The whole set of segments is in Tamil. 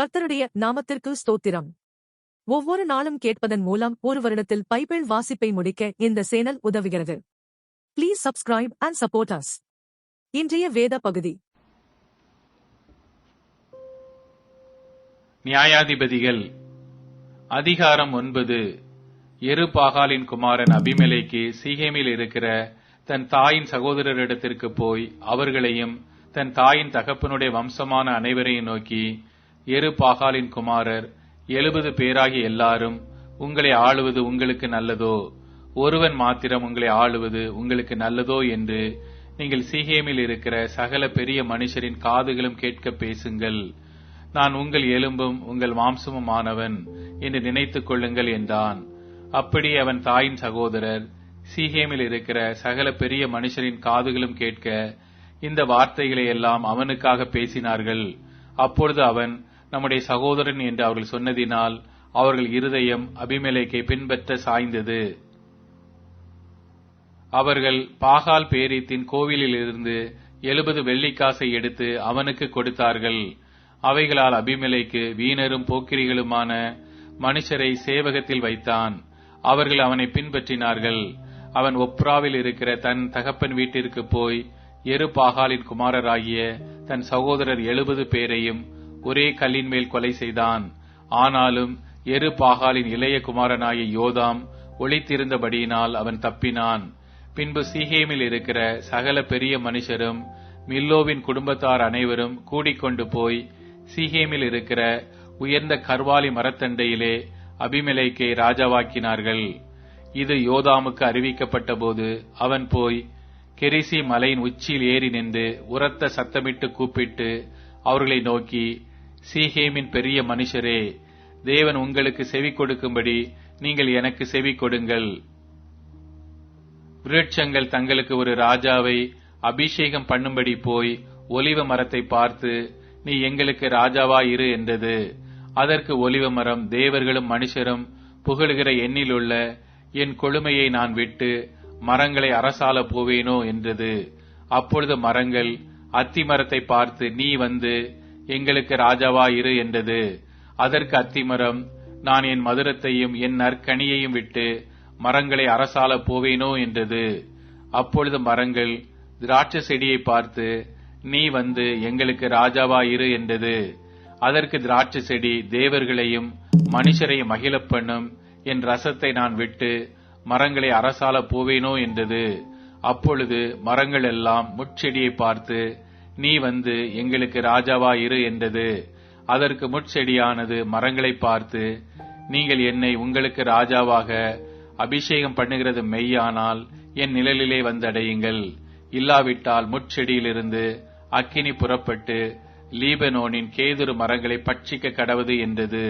கர்த்தருடைய நாமத்திற்கு ஸ்தோத்திரம். ஒவ்வொரு நாளும் கேட்பதன் மூலம் ஒரு வருடத்தில் பைபிள் வாசிப்பை முடிக்க இந்த சேனல் உதவுகிறது. Please subscribe and support us இன்றைய வேத பகுதி. நியாயாதிபதிகள் அதிகாரம் ஒன்பது எரு பாகாலின் குமாரன் அபிமலைக்கு சீகேமில் இருக்கிற தன் தாயின் சகோதரரிடத்திற்கு போய் அவர்களையும் தன் தாயின் தகப்பனுடைய வம்சமான அனைவரையும் நோக்கி எரு பாகாலின் குமாரர் எழுபது பேராகிய எல்லாரும் உங்களை ஆளுவது உங்களுக்கு நல்லதோ? ஒருவன் மாத்திரம் உங்களை ஆளுவது உங்களுக்கு நல்லதோ என்று நீங்கள் சீகேமில் இருக்கிற சகல பெரிய மனுஷரின் காதுகளும் கேட்க பேசுங்கள். நான் உங்கள் எலும்பும் உங்கள் மாம்சமும் ஆனவன் என்று நினைத்துக் கொள்ளுங்கள் என்றான். அப்படி அவன் தாயின் சகோதரர் சீகேமில் இருக்கிற சகல பெரிய மனுஷரின் காதுகளும் கேட்க இந்த வார்த்தைகளை எல்லாம் அவனுக்காக பேசினார்கள். அப்பொழுது அவன் நம்முடைய சகோதரன் என்று அவர்கள் சொன்னதினால் அவர்கள் இருதயம் அபிமலைக்கை பின்பற்ற சாய்ந்தது. அவர்கள் பாகால் பேரித்தின் கோவிலிலிருந்து எழுபது வெள்ளிக்காசை எடுத்து அவனுக்கு கொடுத்தார்கள். அவைகளால் அபிமலைக்கு வீணரும் போக்கிரிகளுமான மனுஷரை சேவகத்தில் வைத்தான். அவர்கள் அவனை பின்பற்றினார்கள். அவன் ஒப்ராவில் இருக்கிற தன் தகப்பன் வீட்டிற்கு போய் எரு பாகாலின் குமாரராகிய தன் சகோதரர் எழுபது பேரையும் ஒரே கல்லின் மேல் கொலை செய்தான். ஆனாலும் எரு பாகாலின் இளைய குமாரனாகிய யோதாம் ஒளித்திருந்தபடியினால் அவன் தப்பினான். பின்பு சீகேமில் இருக்கிற சகல பெரிய மனுஷரும் மில்லோவின் குடும்பத்தார் அனைவரும் கூடிக்கொண்டு போய் சீகேமில் இருக்கிற உயர்ந்த கர்வாலி மரத்தண்டையிலே அபிமலைக்கை ராஜாவாக்கினார்கள். இது யோதாமுக்கு அறிவிக்கப்பட்ட போது அவன் போய் கெரிசி மலையின் உச்சியில் ஏறி நின்று உரத்த சத்தமிட்டு கூப்பிட்டு அவர்களை நோக்கி சீஹேமின் பெரிய மனுஷரே தேவன் உங்களுக்கு செவி கொடுக்கும்படி நீங்கள் எனக்கு செவி கொடுங்கள். விருட்சங்கள் தங்களுக்கு ஒரு ராஜாவை அபிஷேகம் பண்ணும்படி போய் ஒலிவ மரத்தை பார்த்து நீ எங்களுக்கு ராஜாவா இரு என்றது. அதற்கு ஒலிவ மரம் தேவர்களும் மனுஷரும் புகழுகிற எண்ணிலுள்ள என் கொழுமையை நான் விட்டு மரங்களை அரசால போவேனோ என்றது. அப்பொழுது மரங்கள் அத்தி மரத்தை பார்த்து நீ வந்து எங்களுக்கு ராஜாவா இரு என்றது. அதற்கு அத்திமரம் நான் என் மதுரத்தையும் என் நற்கனியையும் விட்டு மரங்களை அரசால போவேனோ என்றது. அப்பொழுது மரங்கள் திராட்சை செடியை பார்த்து நீ வந்து எங்களுக்கு ராஜாவா இரு என்றது. அதற்கு திராட்சை செடி தேவர்களையும் மனுஷரையும் மகிழப் பண்ணும். என் ரசத்தை நான் விட்டு மரங்களை அரசால போவேனோ என்றது. அப்பொழுது மரங்கள் எல்லாம் முட்செடியை பார்த்து நீ வந்து எங்களுக்கு ராஜாவா இரு என்றது. அதற்கு முட்செடியானது மரங்களை பார்த்து நீங்கள் என்னை உங்களுக்கு ராஜாவாக அபிஷேகம் பண்ணுகிறது மெய்யானால் என் நிழலிலே வந்தடையுங்கள். இல்லாவிட்டால் முட்செடியிலிருந்து அக்கினி புறப்பட்டு லீபனோனின் கேதுரு மரங்களை பட்சிக்க கடவுது என்றது.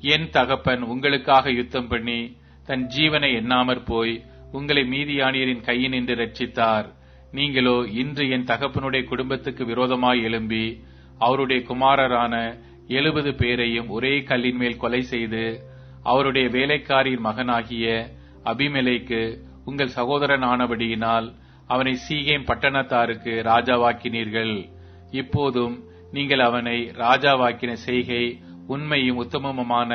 என் தகப்பன் உங்களுக்காக யுத்தம் பண்ணி தன் ஜீவனை எண்ணாமற் போய் உங்களை மீதியானியரின் கையினின்று ரட்சித்தார் நீங்களோ இன்று என் தகப்பனுடைய குடும்பத்துக்கு விரோதமாய் எழும்பி அவருடைய குமாரரான எழுபது பேரையும் ஒரே கல்லின் மேல் கொலை செய்து அவருடைய வேலைக்காரியின் மகனாகிய அபிமலைக்கு உங்கள் சகோதரன் ஆனபடியினால் அவனை சீகேம் பட்டணத்தாருக்கு ராஜாவாக்கினீர்கள். இப்போதும் நீங்கள் அவனை ராஜாவாக்கின செய்கை உண்மையும் உத்தமமுமான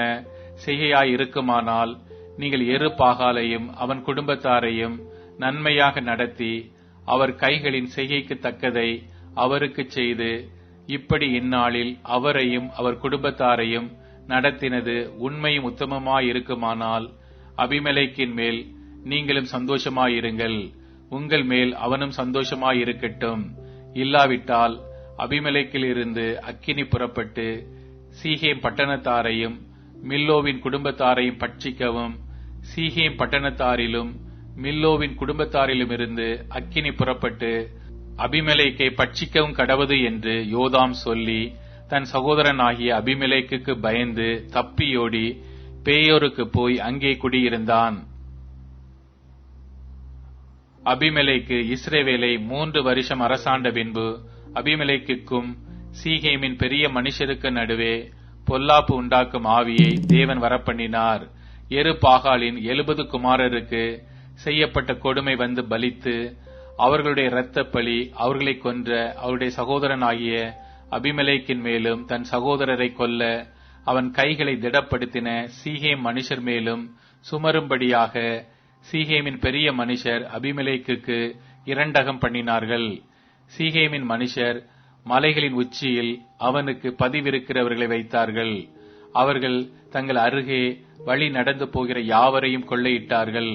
செய்கையாயிருக்குமானால் நீங்கள் எரு பாகாலையும் அவன் குடும்பத்தாரையும் நன்மையாக நடத்தி அவர் கைகளின் செய்கைக்கு தக்கதை அவருக்கு செய்து இப்படி இந்நாளில் அவரையும் அவர் குடும்பத்தாரையும் நடத்தினது உண்மையும் உத்தமமாயிருக்குமானால் அபிமலைக்கின் மேல் நீங்களும் சந்தோஷமாயிருங்கள் உங்கள் மேல் அவனும் சந்தோஷமாயிருக்கட்டும். இல்லாவிட்டால் அபிமலைக்கில் இருந்து அக்கினி புறப்பட்டு சீகேம் பட்டணத்தாரையும் மில்லோவின் குடும்பத்தாரையும் பட்சிக்கவும் சீகேம் பட்டணத்தாரிலும் மில்லோவின் குடும்பத்தாரிலும் இருந்து அக்கினி புறப்பட்டு அபிமலைக்கை பட்சிக்கவும் கடவது என்று யோதாம் சொல்லி தன் சகோதரன் ஆகிய அபிமலைக்கு பயந்து தப்பியோடி பேயோருக்கு போய் அங்கே குடியிருந்தான். அபிமலைக்கு இஸ்ரேவேலை மூன்று வருஷம் அரசாண்ட பின்பு அபிமலைக்குக்கும் சீகேமின் பெரிய மனுஷருக்கு நடுவே பொல்லாப்பு உண்டாக்கும் ஆவியை தேவன் வரப்பண்ணினார். எரு பாகாலின் எழுபது குமாரருக்கு செய்யப்பட்ட கொடுமை வந்து பலித்து அவர்களுடைய இரத்த பலி அவர்களை கொன்ற அவருடைய சகோதரனாகிய அபிமலைக்கின் மேலும் தன் சகோதரரை கொல்ல அவன் கைகளை திடப்படுத்தின சீகேம் மனுஷர் மேலும் சுமரும்படியாக சீகேமின் பெரிய மனுஷர் அபிமலைக்கு இரண்டகம் பண்ணினார்கள். சீகேமின் மனுஷர் மலைகளின் உச்சியில் அவனுக்கு பதிவிருக்கிறவர்களை வைத்தார்கள். அவர்கள் தங்கள் அருகே வழி நடந்து போகிற யாவரையும் கொள்ளையிட்டார்கள்.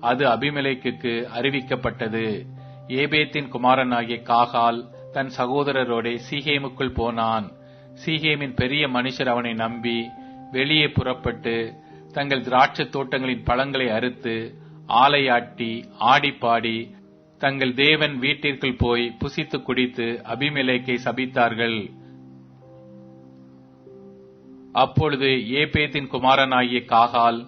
அது அபிமலைக்கு அறிவிக்கப்பட்டது. ஏபேத்தின் குமாரனாகிய காகால் தன் சகோதரரோடே சீகேமுக்குள் போனான். சீகேமின் பெரிய மனுஷர் அவனை நம்பி வெளியே புறப்பட்டு தங்கள் திராட்சை தோட்டங்களின் பழங்களை அறுத்து ஆலையாட்டி ஆடிப்பாடி தங்கள் தேவன் வீட்டிற்குள் போய் புசித்து குடித்து அபிமெலேக்கை சபித்தார்கள். அப்பொழுது ஏபேத்தின் குமாரனாகிய காகால்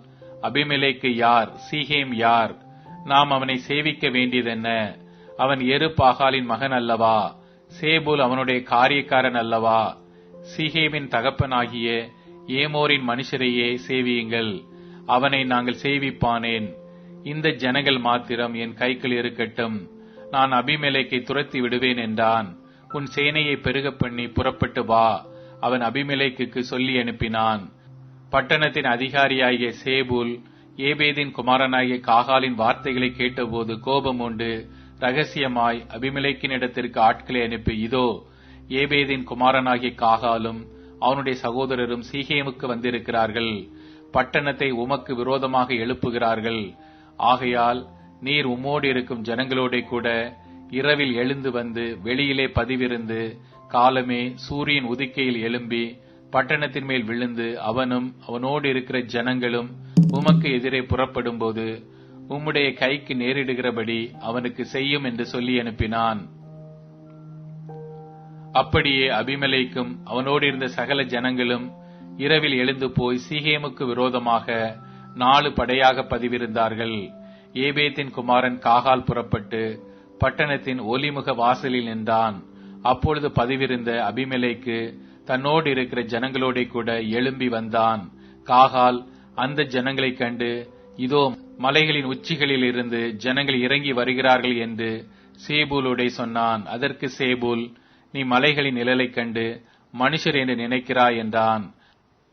அபிமெலேக்கு யார்? சீகேம் யார்? நாம் அவனை சேவிக்க வேண்டியதென்ன அவன் எரு பாகாலின் மகன் அல்லவா? சேபுல் அவனுடைய காரியக்காரன் அல்லவா? சீகேமின் தகப்பனாகிய ஏமோரின் மனுஷரையே சேவியுங்கள். அவனை நாங்கள் சேவிப்பானேன். இந்த ஜனங்கள் மாத்திரம் என் கைக்குள் இருக்கட்டும். நான் அபிமெலேக்கை துரத்தி விடுவேன் என்றான். உன் சேனையை பெருக பண்ணி புறப்பட்டு வா. அவன் அபிமெலேக்குக்கு சொல்லி அனுப்பினான். பட்டணத்தின் அதிகாரியாகிய சேபூல் ஏபேதின் குமாரனாகிய காகாலின் வார்த்தைகளை கேட்டபோது கோபம் உண்டு. ரகசியமாய் அபிமலைக்கின் இடத்திற்கு ஆட்களை அனுப்பி இதோ ஏபேதின் குமாரனாகிய காகாலும் அவனுடைய சகோதரரும் சீகேமுக்கு வந்திருக்கிறார்கள். பட்டணத்தை உமக்கு விரோதமாக எழுப்புகிறார்கள். ஆகையால் நீர் உம்மோடு இருக்கும் ஜனங்களோட கூட இரவில் எழுந்து வந்து வெளியிலே பதிவிருந்து காலமே சூரியன் உதிக்கையில் எழும்பி பட்டணத்தின் மேல் விழுந்து அவனும் அவனோடு இருக்கிற ஜனங்களும் உமக்கு எதிரே புறப்படும்போது உம்முடைய கைக்கு நேரிடுகிறபடி அவனுக்கு செய்யும் என்று சொல்லி அனுப்பினான். அப்படியே அபிமலைக்கும் அவனோடு இருந்த சகல ஜனங்களும் இரவில் எழுந்து போய் சீகேமுக்கு விரோதமாக நாலு படையாக பதிவிருந்தார்கள். ஏபேத்தின் குமாரன் காகால் புறப்பட்டு பட்டணத்தின் ஒலிமுக வாசலில் நின்றான். அப்பொழுது பதிவிருந்த அபிமலைக்கு தன்னோடு இருக்கிற ஜனங்களோட கூட எழும்பி வந்தான். காகால் அந்த ஜனங்களைக் கண்டு இதோ மலைகளின் உச்சிகளில் இருந்து ஜனங்கள் இறங்கி வருகிறார்கள் என்று சேபூலுடைய சொன்னான். அதற்கு சேபூல் நீ மலைகளின் நிழலைக் கண்டு மனுஷர் என்று நினைக்கிறாய் என்றான்.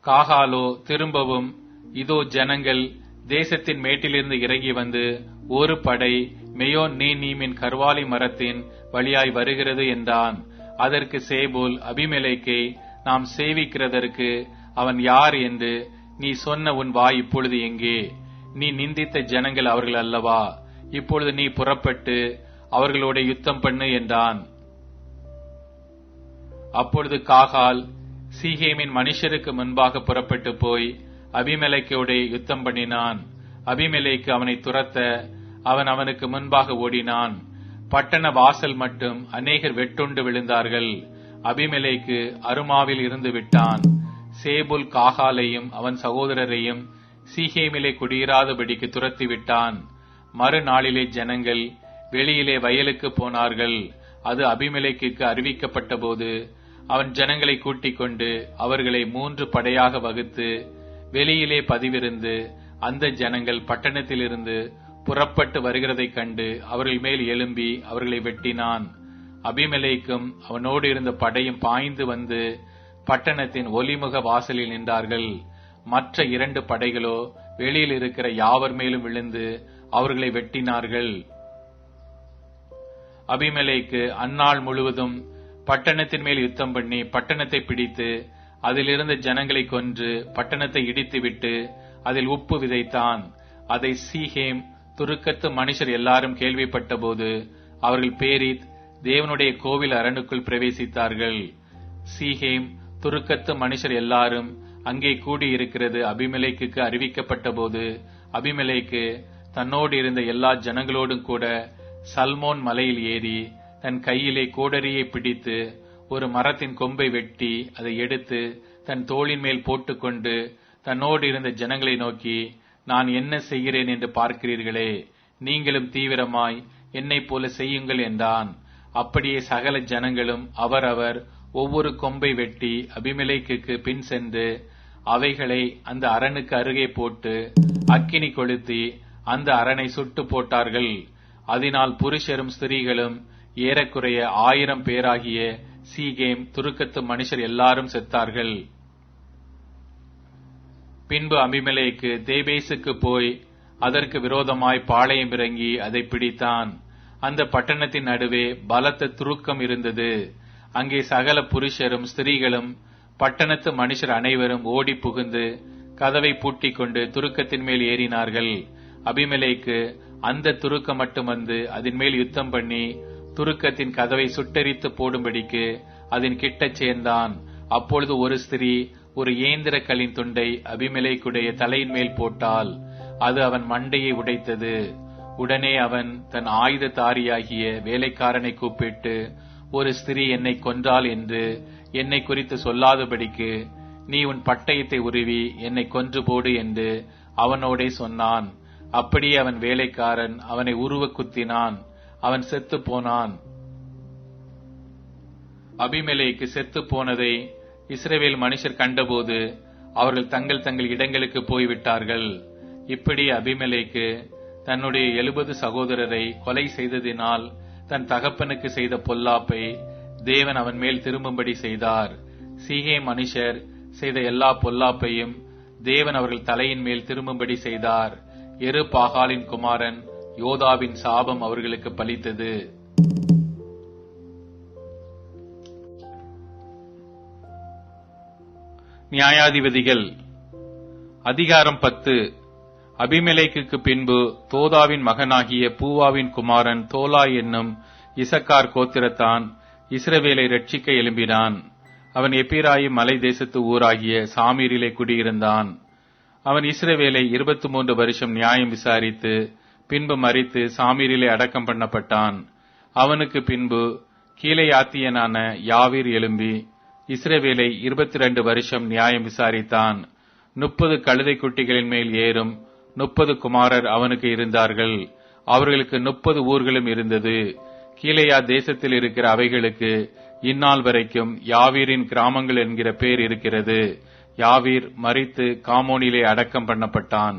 காகாலோ திரும்பவும் இதோ ஜனங்கள் தேசத்தின் மேட்டிலிருந்து இறங்கி வந்து ஒரு படை மெயோன் நீமீமின் கர்வாலி மரத்தின் வழியாய் வருகிறது என்றான். அதற்கு சேபோல் அபிமெலேக்கை நாம் சேவிக்கிறதற்கு அவன் யார் என்று நீ சொன்ன உன் வாய் இப்பொழுது எங்கே? நீ நிந்தித்த ஜனங்கள் அவர்கள் அல்லவா? இப்பொழுது நீ புறப்பட்டு அவர்களோட யுத்தம் பண்ணு என்றான். அப்பொழுது காகால் சீகேமின் மனுஷருக்கு முன்பாக புறப்பட்டு போய் அபிமெலைக்கோட யுத்தம் பண்ணினான். அபிமலைக்கு அவனை துரத்த அவன் அவனுக்கு முன்பாக ஓடினான். பட்டண வாசல் மட்டும் அநேகர் வெட்டுண்டு விழுந்தார்கள். அபிமலைக்கு அருமாவில் இருந்து விட்டான். சேபுல் காகாலையும் அவன் சகோதரரையும் சீகேமிலே குடியிராதபடிக்கு துரத்தி விட்டான். மறுநாளிலே ஜனங்கள் வெளியிலே வயலுக்கு போனார்கள். அது அபிமலைக்கு அறிவிக்கப்பட்ட போது அவன் ஜனங்களை கூட்டிக் கொண்டு அவர்களை மூன்று படையாக வகுத்து வெளியிலே பதிவிருந்து அந்த ஜனங்கள் பட்டணத்திலிருந்து புறப்பட்டு வருகிறதைக் கண்டு அவர்கள் மேல் எழும்பி அவர்களை வெட்டினான். அபிமலைக்கும் அவனோடு இருந்த படையும் பாய்ந்து வந்து பட்டணத்தின் ஒலிமுக வாசலில் நின்றார்கள். மற்ற இரண்டு படைகளோ வெளியில் இருக்கிற யாவர் மேலும் விழுந்து அவர்களை வெட்டினார்கள். அபிமலைக்கு அந்நாள் முழுவதும் பட்டணத்தின் மேல் யுத்தம் பண்ணி பட்டணத்தை பிடித்து அதிலிருந்து ஜனங்களை கொன்று பட்டணத்தை இடித்துவிட்டு அதில் உப்பு விதைத்தான். அதை சீஹேம் துருக்கத்து மனுஷர் எல்லாரும் கேள்விப்பட்டபோது அவர்கள் பேரித் தேவனுடைய கோவில் அரணுக்குள் பிரவேசித்தார்கள். சீஹேம் துருக்கத்து மனுஷர் எல்லாரும் அங்கே கூடியிருக்கிறது அபிமலைக்கு அறிவிக்கப்பட்ட போது அபிமலைக்கு தன்னோடு இருந்த எல்லா ஜனங்களோடும் கூட சல்மோன் மலையில் ஏறி தன் கையிலே கோடரியை பிடித்து ஒரு மரத்தின் கொம்பை வெட்டி அதை எடுத்து தன் தோளின் மேல் போட்டுக்கொண்டு தன்னோடு இருந்த ஜனங்களை நோக்கி நான் என்ன செய்கிறேன் என்று பார்க்கிறீர்களே நீங்களும் தீவிரமாய் என்னைப் போல செய்யுங்கள் என்றான். அப்படியே சகல ஜனங்களும் அவரவர் ஒவ்வொரு கொம்பை வெட்டி அபிமலைக்கு பின் சென்று அவைகளை அந்த அரணுக்கு அருகே போட்டு அக்கினி கொளுத்தி அந்த அரணை சுட்டு போட்டார்கள். அதனால் புருஷரும் ஸ்திரீகளும் ஏறக்குறைய ஆயிரம் பேராகிய சீகேம் துருக்கத்து மனுஷர் எல்லாரும் செத்தார்கள். பின்பு அபிமெலேக்கு தேபேசுக்கு போய் அதற்கு விரோதமாய் பாளையம் இறங்கி அதை பிடித்தான். அந்த பட்டணத்தின் நடுவே பலத்த துருக்கம் இருந்தது. அங்கே சகல புருஷரும் ஸ்திரீகளும் பட்டணத்து மனுஷர் அனைவரும் ஓடி புகுந்து கதவை பூட்டிக் கொண்டு துருக்கத்தின் மேல் ஏறினார்கள். அபிமலைக்கு அந்த துருக்கம் மட்டும் வந்து அதன் மேல் யுத்தம் பண்ணி துருக்கத்தின் கதவை சுட்டரித்து போடும்படிக்கு அதன் கிட்டச் சேர்ந்தான். அப்பொழுது ஒரு ஸ்திரீ ஒரு ஏந்திர துண்டை அபிமலைக்குடைய தலையின் மேல் போட்டால் அது அவன் மண்டையை உடைத்தது. உடனே அவன் தன் ஆயுததாரியாகிய வேலைக்காரனை கூப்பிட்டு ஒரு ஸ்திரீ என்னை கொன்றாள் என்று என்னை குறித்து சொல்லாதபடிக்கு நீ உன் பட்டயத்தை உருவி என்னை கொன்று போடு என்று அவனோடே சொன்னான். அப்படியே அவன் வேலைக்காரன் அவனை உருவ குத்தினான். அவன் செத்து போனான். அபிமலைக்கு செத்து போனதை இஸ்ரேவேல் மனுஷர் கண்டபோது அவர்கள் தங்கள் தங்கள் இடங்களுக்கு போய்விட்டார்கள். இப்படி அபிமலைக்கு தன்னுடைய எழுபது சகோதரரை கொலை செய்ததினால் தன் தகப்பனுக்கு செய்த பொல்லாப்பை தேவன் அவன் மேல் திரும்பும்படி செய்தார். சீகே மனுஷர் செய்த எல்லா பொல்லாப்பையும் தேவன் அவர்கள் தலையின் மேல் திரும்பும்படி செய்தார். எரு பாகாலின் குமாரன் யோதாவின் சாபம் அவர்களுக்கு பலித்தது. நியாயாதிபதிகள். அதிகாரம் பத்து. அபிமெலேக்குக்கு பின்பு தோதாவின் மகனாகிய பூவாவின் குமாரன் தோலா என்னும் இசக்கார் கோத்திரத்தான் இஸ்ரவேலை ரட்சிக்க எழும்பினான். அவன் எப்பிராயி மலை தேசத்து ஊராகிய சாமீரிலே குடியிருந்தான். அவன் இஸ்ரவேலை இருபத்தி மூன்று வருஷம் நியாயம் விசாரித்து பின்பு மறித்து சாமீரிலே அடக்கம் பண்ணப்பட்டான். அவனுக்கு பின்பு கீழே ஆத்தியனான யாவீர் எழும்பி இஸ்ரேவேலை இருபத்தி ரெண்டு வருஷம் நியாயம் விசாரித்தான். முப்பது கழுதை குட்டிகளின் மேல் ஏறும். முப்பது குமாரர் அவனுக்கு இருந்தார்கள். அவர்களுக்கு முப்பது ஊர்களும் இருந்தது. கீழையா தேசத்தில் இருக்கிற அவைகளுக்கு இந்நாள் வரைக்கும் யாவீரின் கிராமங்கள் என்கிற பேர் இருக்கிறது. யாவீர் மறித்து காமோனிலே அடக்கம் பண்ணப்பட்டான்.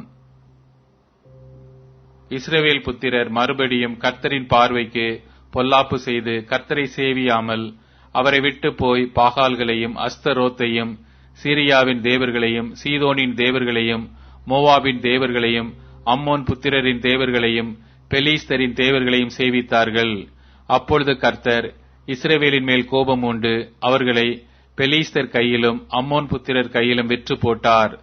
இஸ்ரேவேல் புத்திரர் மறுபடியும் கர்த்தரின் பார்வைக்கு பொல்லாப்பு செய்து கர்த்தரை சேவியாமல் அவரை விட்டு போய் பாகால்களையும் அஸ்தரோத்தையும் சீரியாவின் தேவர்களையும் சீதோனின் தேவர்களையும் மோவாபின் தேவர்களையும் அம்மோன் புத்திரரின் தேவர்களையும் பெலீஸ்தரின் தேவர்களையும் சேவித்தார்கள். அப்பொழுது கர்த்தர் இஸ்ரவேலின் மேல் கோபம் உண்டு அவர்களை பெலீஸ்தர் கையிலும் அம்மோன் புத்திரர் கையிலும் விற்று போட்டார்.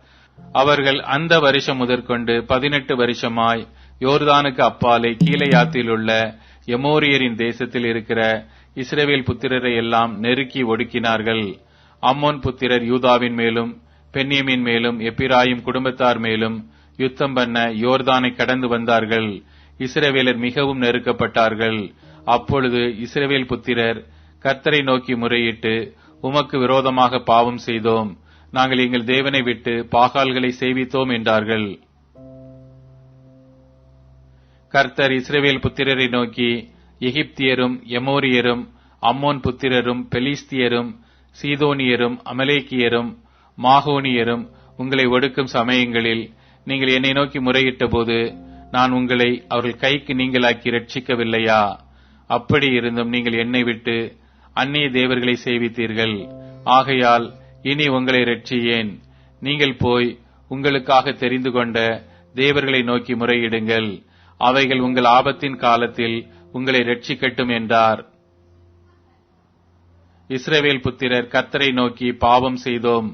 அவர்கள் அந்த வருஷம் முதற்கொண்டு பதினெட்டு வருஷமாய் யோர்தானுக்கு அப்பாலே கீழையாத்தில் உள்ள எமோரியரின் தேசத்தில் இருக்கிற இஸ்ரவேல் புத்திரரை எல்லாம் நெருக்கி ஒடுக்கினார்கள். அம்மோன் புத்திரர் யூதாவின் மேலும் பென்னியமின் மேலும் எப்பிராயும் குடும்பத்தார் மேலும் யுத்தம் பண்ண யோர்தானை கடந்து வந்தார்கள். இஸ்ரவேலர் மிகவும் நெருக்கப்பட்டார்கள். அப்பொழுது இஸ்ரவேல் புத்திரர் கர்த்தரை நோக்கி முறையிட்டு உமக்கு விரோதமாக பாவம் செய்தோம். நாங்கள் எங்கள் தேவனை விட்டு பாகால்களை சேவித்தோம் என்றார்கள். கர்த்தர் இஸ்ரவேல் புத்திரரை நோக்கி எகிப்தியரும் எமோரியரும் அம்மோன் புத்திரரும் பெலிஸ்தியரும் சீதோனியரும் அமலேக்கியரும் மாகோனியரும் உங்களை ஒடுக்கும் சமயங்களில் நீங்கள் என்னை நோக்கி முறையிட்ட போது நான் உங்களை அவர்கள் கைக்கு நீங்களாக்கி ரட்சிக்கவில்லையா அப்படி இருந்தும் நீங்கள் என்னை விட்டு அந்நிய தேவர்களை சேவித்தீர்கள். ஆகையால் இனி உங்களை ரட்சியேன் நீங்கள் போய் உங்களுக்காக தெரிந்து கொண்ட தேவர்களை நோக்கி முறையிடுங்கள். அவைகள் உங்கள் ஆபத்தின் காலத்தில் உங்களை ரட்சிக்கட்டும் என்றார். இஸ்ரேவேல் புத்திரர் கர்த்தரை நோக்கி பாவம் செய்தோம்.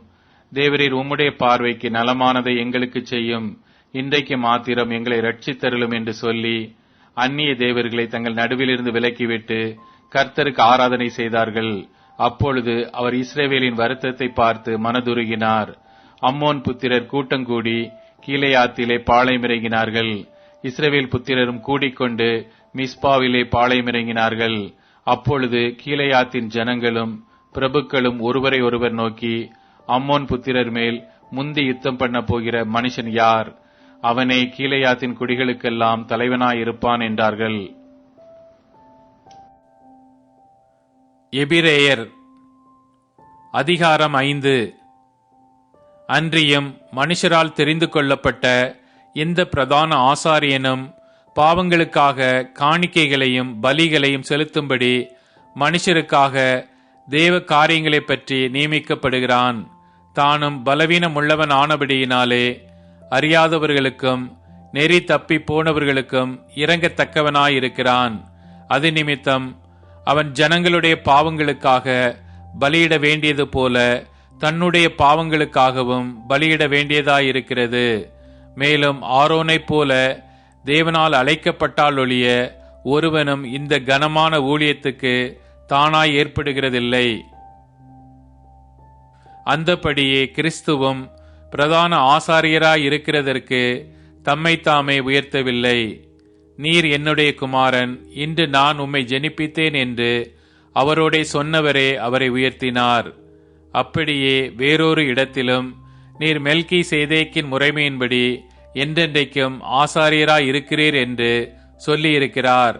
தேவரீர் உம்முடைய பார்வைக்கு நலமானதை எங்களுக்கு செய்யும். இன்றைக்கு மாத்திரம் எங்களை ரட்சித்தருளும் என்று சொல்லி அந்நிய தேவர்களை தங்கள் நடுவிலிருந்து விலக்கிவிட்டு கர்த்தருக்கு ஆராதனை செய்தார்கள். அப்பொழுது அவர் இஸ்ரேவேலின் வருத்தத்தை பார்த்து மனதுருகினார். அம்மோன் புத்திரர் கூட்டங்கூடி கீழையாத்திலே பாளையமிறங்கினார்கள் இஸ்ரேவேல் புத்திரரும் கூடிக்கொண்டு மிஸ்பாவிலே பாளையமிறங்கினார்கள். அப்பொழுது கீழையாத்தின் ஜனங்களும் பிரபுக்களும் ஒருவரை ஒருவர் நோக்கி அம்மோன் புத்திரர் மேல் முந்தி யுத்தம் பண்ண போகிற மனுஷன் யார்? அவனே கீழையாத்தின் குடிகளுக்கெல்லாம் தலைவனாயிருப்பான் என்றார்கள். எபிரேயர் அதிகாரம் ஐந்து. அன்றியும் மனுஷரால் தெரிந்து கொள்ளப்பட்ட இந்த பிரதான ஆசாரியனும் பாவங்களுக்காக காணிக்கைகளையும் பலிகளையும் செலுத்தும்படி மனுஷருக்காக தேவ காரியங்களைப் பற்றி நியமிக்கப்படுகிறான். தானும் பலவீனம் உள்ளவன் ஆனபடியினாலே அறியாதவர்களுக்கும் நெறி தப்பி போனவர்களுக்கும் இறங்கத்தக்கவனாயிருக்கிறான் அது நிமித்தம் அவன் ஜனங்களுடைய பாவங்களுக்காக பலியிட வேண்டியது போல தன்னுடைய பாவங்களுக்காகவும் பலியிட வேண்டியதாயிருக்கிறது. மேலும் ஆரோனைப் போல தேவனால் அழைக்கப்பட்டால் ஒழிய ஒருவனும் இந்த கனமான ஊழியத்துக்கு தானாய் ஏற்படுகிறதில்லை. அந்தபடியே கிறிஸ்துவும் பிரதான ஆசாரியராய் இருக்கிறதற்கு தம்மை தாமே உயர்த்தவில்லை. நீர் என்னுடைய குமாரன் இன்று நான் உம்மை ஜெனிப்பித்தேன் என்று அவரோடே சொன்னவரே அவரை உயர்த்தினார். அப்படியே வேறொரு இடத்திலும் நீர் மெல்கி சேதேக்கின் முறைமையின்படி என்றென்றைக்கும் ஆசாரியராய் இருக்கிறீர் என்று சொல்லியிருக்கிறார்.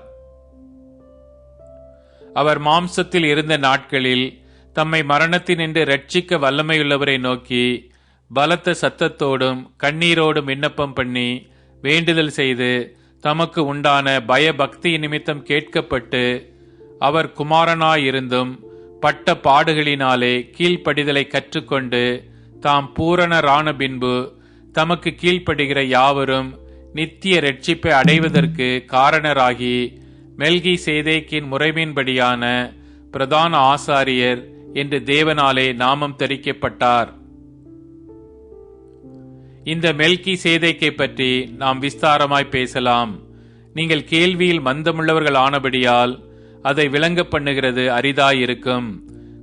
அவர் மாம்சத்தில் இருந்த நாட்களில் தம்மை மரணத்தினின்று ரட்சிக்க வல்லமையுள்ளவரை நோக்கி பலத்த சத்தத்தோடும் கண்ணீரோடும் விண்ணப்பம் பண்ணி வேண்டுதல் செய்து தமக்கு உண்டான பயபக்தி நிமித்தம் கேட்கப்பட்டு அவர் குமாரனாயிருந்தும் பட்ட பாடுகளினாலே கீழ்ப்படிதலை கற்றுக்கொண்டு தாம் பூரணரான பின்பு தமக்கு கீழ்ப்படுகிற யாவரும் நித்திய ரட்சிப்பை அடைவதற்கு காரணராகி மெல்கி சேதேக்கின் முறைமையின்படியான பிரதான ஆசாரியர் என்று தேவனாலே நாமம் தெரிக்கப்பட்டார் இந்த மெல்கி சேதைக்கை பற்றி நாம் விஸ்தாரமாய் பேசலாம். நீங்கள் கேள்வியில் மந்தமுள்ளவர்கள் ஆனபடியால் அதை விளங்க பண்ணுகிறது அரிதாயிருக்கும்.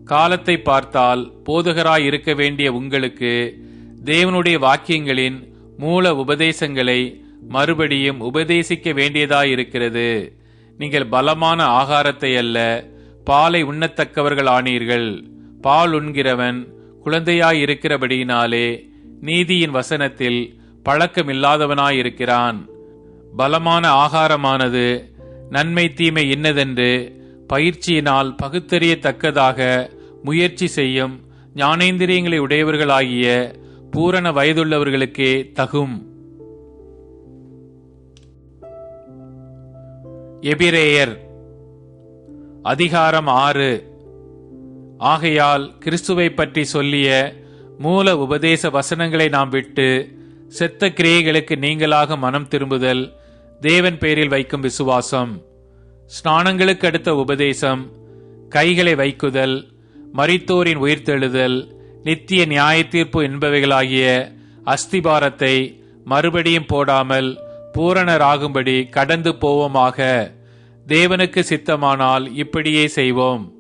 காலத்தை பார்த்தால் போதகராய் இருக்க வேண்டிய உங்களுக்கு தேவனுடைய வாக்கியங்களின் மூல உபதேசங்களை மறுபடியும் உபதேசிக்க வேண்டியதாயிருக்கிறது. நீங்கள் பலமான ஆகாரத்தை அல்ல பாலை உண்ணத்தக்கவர்கள் ஆனீர்கள். பால் உண்கிறவன் குழந்தையாயிருக்கிறபடியினாலே நீதியின் வசனத்தில் பழக்கமில்லாதவனாயிருக்கிறான். பலமான ஆகாரமானது நன்மை தீமை இன்னதென்று பயிற்சியினால் பகுத்தறியத்தக்கதாக முயற்சி செய்யும் ஞானேந்திரியங்களை உடையவர்களாகிய பூரண வயதுள்ளவர்களுக்கே தகும். எபிரேயர் அதிகாரம் ஆறு. ஆகையால் கிறிஸ்துவை பற்றி சொல்லிய மூல உபதேச வசனங்களை நாம் விட்டு செத்த கிரியைகளுக்கு நீங்களாக மனம் திரும்புதல் தேவன் பேரில் வைக்கும் விசுவாசம். ஸ்நானங்களுக்கு அடுத்த உபதேசம் கைகளை வைக்குதல் மரித்தோரின் உயிர்த்தெழுதல் நித்திய நியாய தீர்ப்பு என்பவைகளாகிய அஸ்திபாரத்தை மறுபடியும் போடாமல் பூரணராகும்படி கடந்து போவோமாக. தேவனுக்கு சித்தமானால் இப்படியே செய்வோம்.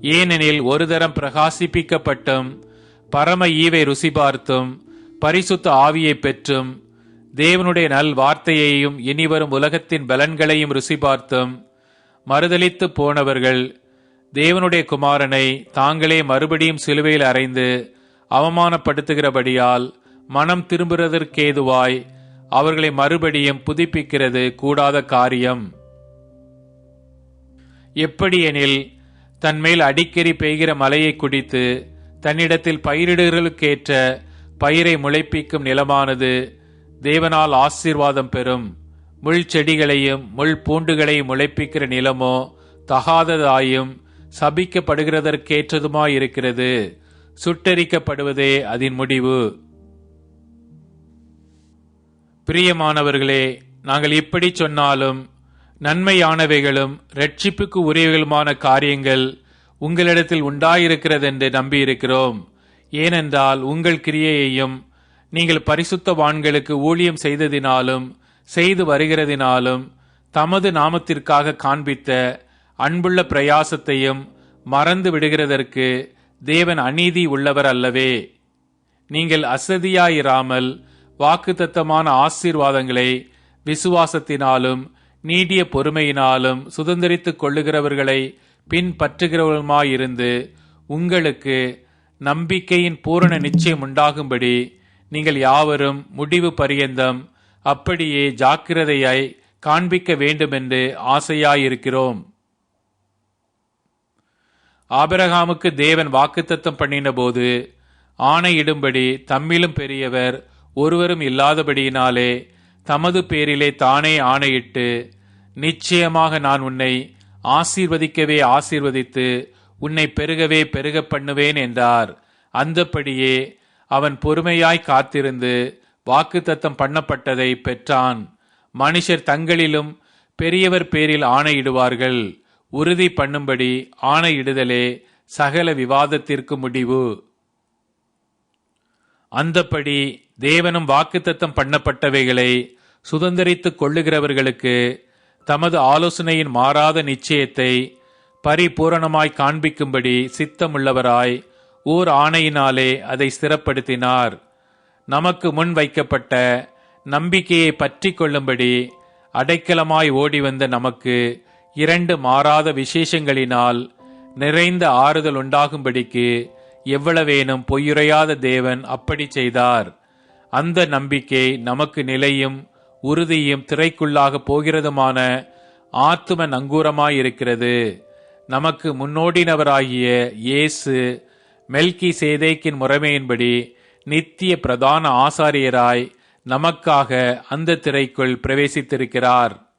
ஏனெனில் ஒரு தரம் பிரகாசிப்பிக்கப்பட்டும் பரம ஈவை ருசி பார்த்தும் பரிசுத்த ஆவியை பெற்றும் தேவனுடைய நல் வார்த்தையையும் இனிவரும் உலகத்தின் பலன்களையும் ருசி பார்த்தும் மறுதளித்து போனவர்கள் தேவனுடைய குமாரனை தாங்களே மறுபடியும் சிலுவையில் அறைந்து அவமானப்படுத்துகிறபடியால் மனம் திரும்புவதற்கேதுவாய் அவர்களை மறுபடியும் புதுப்பிக்கிறது கூடாத காரியம். எப்படியெனில் தன்மேல் அடிக்கடி பெய்கிற மலையை குடித்து தன்னிடத்தில் பயிரிடுகளுக்கேற்ற பயிரை முளைப்பிக்கும் நிலமானது தேவனால் ஆசீர்வாதம் பெறும். முள் செடிகளையும் முள் பூண்டுகளையும் முளைப்பிக்கிற நிலமோ தகாததாயும் சபிக்கப்படுகிறதற்கேற்றதுமாயிருக்கிறது. சுட்டரிக்கப்படுவதே அதன் முடிவு. பிரியமானவர்களே நாங்கள் இப்படி சொன்னாலும் நன்மையானவைகளும் ரட்சிப்புக்கு உரியவைகளுமான காரியங்கள் உங்களிடத்தில் உண்டாயிருக்கிறதென்று நம்பியிருக்கிறோம். ஏனென்றால் உங்கள் கிரியையையும் நீங்கள் பரிசுத்தவான்களுக்கு ஊழியம் செய்ததினாலும் செய்து வருகிறதினாலும் தமது நாமத்திற்காக காண்பித்த அன்புள்ள பிரயாசத்தையும் மறந்து விடுகிறதற்கு தேவன் அநீதி உள்ளவர் அல்லவே. நீங்கள் அசதியாயிராமல் வாக்குத்தத்தமான ஆசீர்வாதங்களை விசுவாசத்தினாலும் நீடிய பொறுமையினாலும் சுதந்திரித்துக் கொள்ளுகிறவர்களை பின்பற்றுகிறவருமாயிருந்து உங்களுக்கு நம்பிக்கையின் பூரண நிச்சயம் உண்டாகும்படி நீங்கள் யாவரும் முடிவு பரியந்தம் அப்படியே ஜாக்கிரதையாய் காண்பிக்க வேண்டுமென்று ஆசையாயிருக்கிறோம். ஆபிரகாமுக்கு தேவன் வாக்குத்தத்தம் பண்ணினபோது ஆணையிடும்படி தம்மிலும் பெரியவர் ஒருவரும் இல்லாதபடியினாலே தமது பேரிலே தானே ஆணையிட்டு நிச்சயமாக நான் உன்னை ஆசீர்வதிக்கவே ஆசீர்வதித்து உன்னை பெருகவே பெருக பண்ணுவேன் என்றார். அந்தப்படியே அவன் பொறுமையாய் காத்திருந்து வாக்குத்தத்தம் பண்ணப்பட்டதை பெற்றான். மனுஷர் தங்களிலும் பெரியவர் பேரில் ஆணையிடுவார்கள். உறுதி பண்ணும்படி ஆணையிடுதலே சகல விவாதத்திற்கு முடிவு. அந்தப்படி தேவனும் வாக்குத்தத்தம் பண்ணப்பட்டவைகளை சுதந்திரித்துக் கொள்ளுகிறவர்களுக்கு தமது ஆலோசனையின் மாறாத நிச்சயத்தை பரிபூரணமாய் காண்பிக்கும்படி சித்தமுள்ளவராய் ஓர் ஆணையினாலே அதை ஸ்திரப்படுத்தினார். நமக்கு முன் வைக்கப்பட்ட நம்பிக்கையை பற்றி கொள்ளும்படி அடைக்கலமாய் ஓடி வந்த நமக்கு இரண்டு மாறாத விசேஷங்களினால் நிறைந்த ஆறுதல் உண்டாகும்படிக்கு எவ்வளவேனும் பொய்யுரையாத தேவன் அப்படி செய்தார். அந்த நம்பிக்கை நமக்கு நிலையும் உறுதியும் திரைக்குள்ளாக போகிறதுமான ஆத்தும நங்கூரமாயிருக்கிறது. நமக்கு முன்னோடினவராகிய இயேசு மெல்கி சேதேக்கின் முறைமையின்படி நித்திய பிரதான ஆசாரியராய் நமக்காக அந்த திரைக்குள் பிரவேசித்திருக்கிறார்.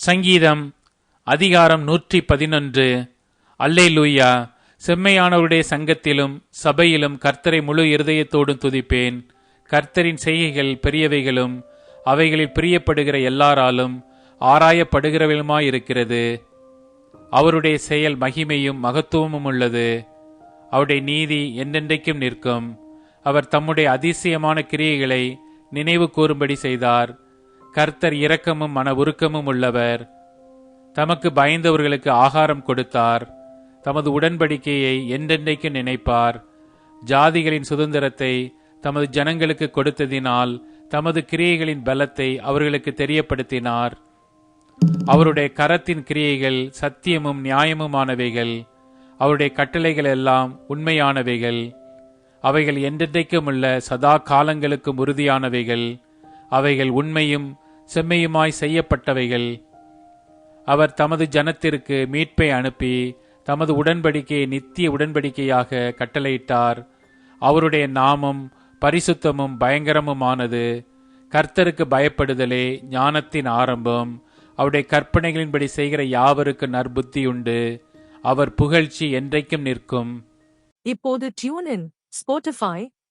சங்கீதம் அதிகாரம் நூற்றி பதினொன்று அல்லே லூயா செம்மையானவருடைய சங்கத்திலும் சபையிலும் கர்த்தரை முழு இருதயத்தோடும் துதிப்பேன். கர்த்தரின் செய்கைகள் பெரியவைகளும் அவைகளில் பிரியப்படுகிற எல்லாராலும் ஆராயப்படுகிறவளுமாயிருக்கிறது அவருடைய செயல் மகிமையும் மகத்துவமும் உள்ளது. அவருடைய நீதி என்றென்றைக்கும் நிற்கும். அவர் தம்முடைய அதிசயமான கிரியைகளை நினைவு கூறும்படி செய்தார். கர்த்தர் இரக்கமும் மன உருக்கமும் உள்ளவர். தமக்கு பயந்தவர்களுக்கு ஆகாரம் கொடுத்தார். தமது உடன்படிக்கையை என்றென்றைக்கு நினைப்பார். ஜாதிகளின் சுதந்திரத்தை தமது ஜனங்களுக்கு கொடுத்ததினால் தமது கிரியைகளின் பலத்தை அவர்களுக்கு தெரியப்படுத்தினார். அவருடைய கரத்தின் கிரியைகள் சத்தியமும் நியாயமுமானவைகள். அவருடைய கட்டளைகள் எல்லாம் உண்மையானவைகள். அவைகள் என்றென்றைக்கும் உள்ள சதா காலங்களுக்கும் உறுதியானவைகள். அவைகள் உண்மையும் செம்மையுமாய் செய்யப்பட்டவைகள். அவர் தமது ஜனத்திற்கு மீட்பை அனுப்பி தமது உடன்படிக்கையை நித்திய உடன்படிக்கையாக கட்டளையிட்டார். அவருடைய நாமம் பரிசுத்தமும் பயங்கரமுமானது. கர்த்தருக்கு பயப்படுதலே ஞானத்தின் ஆரம்பம். அவருடைய கற்பனைகளின்படி செய்கிற யாவருக்கு நற்புத்தியுண்டு. அவர் புகழ்ச்சி என்றைக்கும் நிற்கும். இப்போது டியூன் ஸ்போட்டிஃபை